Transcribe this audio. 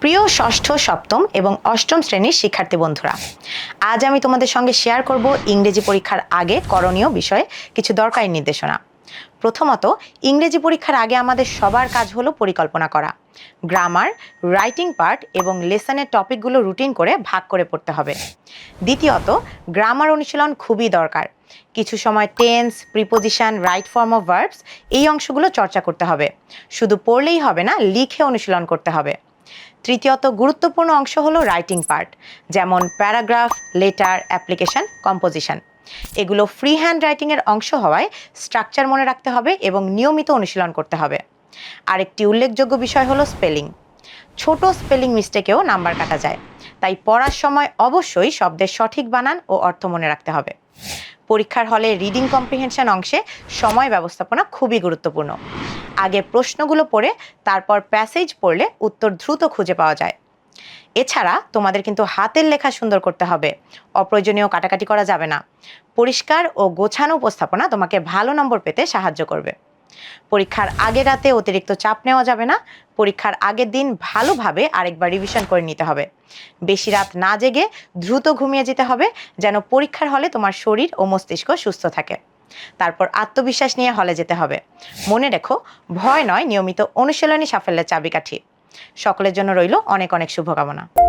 প্রিয় ষষ্ঠ, সপ্তম এবং অষ্টম শ্রেণির শিক্ষার্থী বন্ধুরা, আজ আমি তোমাদের সঙ্গে শেয়ার করব ইংরেজি পরীক্ষার আগে করণীয় বিষয়ে কিছু দরকারি নির্দেশনা। প্রথমত, ইংরেজি পরীক্ষার আগে আমাদের সবার কাজ হলো পরিকল্পনা করা। গ্রামার রাইটিং পার্ট এবং লেসনের টপিকগুলো রুটিন করে ভাগ করে পড়তে হবে। দ্বিতীয়ত গ্রামার অনুশীলন খুবই দরকার। কিছু সময় tense preposition right form of verbs এই অংশগুলো চর্চা করতে হবে। শুধু পড়লেই হবে না, লিখে অনুশীলন করতে হবে। তৃতীয়ত গুরুত্বপূর্ণ অংশ হলো রাইটিং পার্ট, যেমন প্যারাগ্রাফ, লেটার, অ্যাপ্লিকেশন, কম্পোজিশন। এগুলো ফ্রি হ্যান্ড রাইটিংয়ের অংশ হওয়ায় স্ট্রাকচার মনে রাখতে হবে এবং নিয়মিত অনুশীলন করতে হবে। আরেকটি উল্লেখযোগ্য বিষয় হলো স্পেলিং ছোট স্পেলিং মিস্টেকেও নাম্বার কাটা যায়, তাই পড়ার সময় অবশ্যই শব্দের সঠিক বানান ও অর্থ মনে রাখতে হবে। পরীক্ষার হলে রিডিং কম্প্রিহেনশন অংশে সময় ব্যবস্থাপনা খুবই গুরুত্বপূর্ণ। আগে প্রশ্নগুলো পড়ে, তারপর প্যাসেজ পড়লে উত্তর দ্রুত খুঁজে পাওয়া যায়। এছাড়া তোমাদের কিন্তু হাতের লেখা সুন্দর করতে হবে। অপ্রয়োজনীয় কাটাকাটি করা যাবে না। পরিষ্কার ও গোছানো উপস্থাপনা তোমাকে ভালো নম্বর পেতে সাহায্য করবে। পরীক্ষার আগে রাতে অতিরিক্ত চাপ নেওয়া যাবে না। পরীক্ষার আগের দিন ভালোভাবে আরেকবার রিভিশন করে নিতে হবে। বেশি রাত না জেগে দ্রুত ঘুমিয়ে যেতে হবে, যেন পরীক্ষার হলে তোমার শরীর ও মস্তিষ্ক সুস্থ থাকে। তারপর আত্মবিশ্বাস নিয়ে হলে যেতে হবে। মনে রেখো, ভয় নয় নিয়মিত অনুশীলনী সাফল্যের চাবিকাঠি। সকলের জন্য রইল অনেক অনেক শুভকামনা।